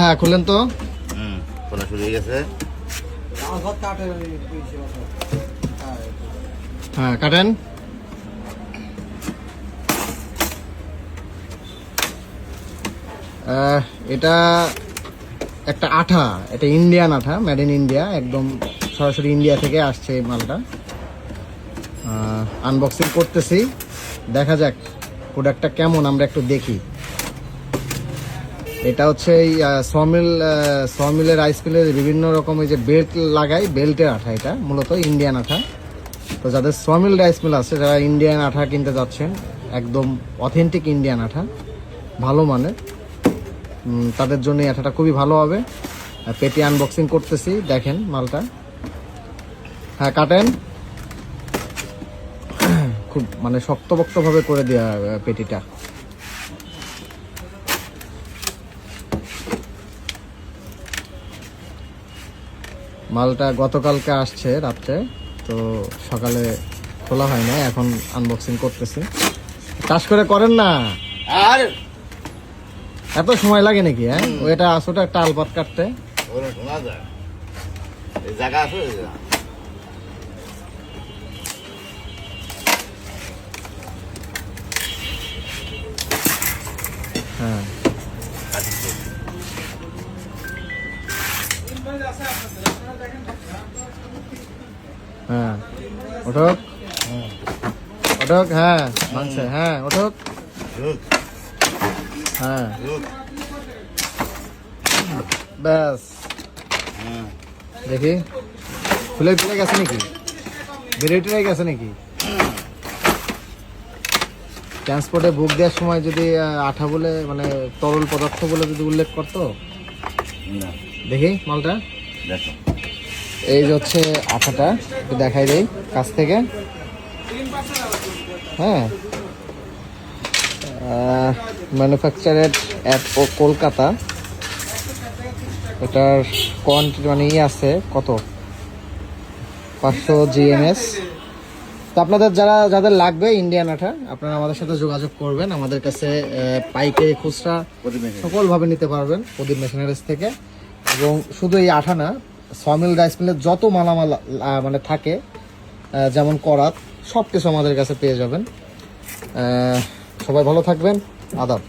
হ্যাঁ খুললেন তো? হুম খোলা শুরু হয়ে গেছে। হ্যাঁ কাটেন। এটা একটা আঠা এটা ইন্ডিয়ান আঠা মেড ইন ইন্ডিয়া একদম সরাসরি ইন্ডিয়া থেকে আসছে এই মালটা। আনবক্সিং করতেছি। দেখা যাক প্রোডাক্টটা কেমন আমরা একটু দেখি। এটা হচ্ছে এই সমিল সমিলের রাইস বিভিন্ন রকম এই যে বেল্ট লাগাই বেল্টের আঠা এটা, মূলত ইন্ডিয়ান আঠা। তো যাদের সমিল রাইস মিল আছে, যারা ইন্ডিয়ান আঠা কিনতে যাচ্ছেন, একদম অথেন্টিক ইন্ডিয়ান আঠা, ভালো মানের। তাদের জন্য এই আঠাটা খুবই ভালো হবে। পেটি আনবক্সিং করতেছি, দেখেন মালটা। হ্যাঁ কাটেন। খুব মানে শক্তপোক্তভাবে করে দেওয়া পেটিটা। মালটা গতকালকে আসছে রাত্রে তো সকালে খোলা হয় না এখন আনবক্সিং করতেছি। চাষ করে করেন না? আর? এত সময় লাগে নাকি হ্যাঁ? ওইটা আসোটা একটা আলপাত কাটতে। জায়গা আছে হ্যাঁ। হ্যাঁ। ওঠক? ওঠক হ্যাঁ ভাঙছে হ্যাঁ ওঠক। হ্যাঁ। দেখি। খুলে খুলে গেছে নাকি? বেরিয়ে টেরে গেছে নাকি? ট্রান্সপোর্টে বুক দেওয়ার সময় যদি আঠা বলে মানে তরল পদার্থ বলে যদি উল্লেখ করতো? না। দেখি মালটা। দেখো। এই যে হচ্ছে আঠাটা একটু দেখাই দেই কাছ থেকে। হ্যাঁ। Manufactured at Kolkata. এটার কোয়ান্টিটি মানে ই আছে কত? পাঁচশো জিএমএস। তো আপনাদের যারা যাদের লাগবে ইন্ডিয়ান আঠা আপনারা আমাদের সাথে যোগাযোগ করবেন। আমাদের কাছে পাইকারি খুচরা সকলভাবে নিতে পারবেন প্রদীপ মেশিনারিজ থেকে। এবং শুধু এই আঠা না, সমিল রাইস মিলের যত মালামাল মানে থাকে যেমন করাত সব কিছু আমাদের কাছে পেয়ে যাবেন। সবাই ভালো থাকবেন। আদাব।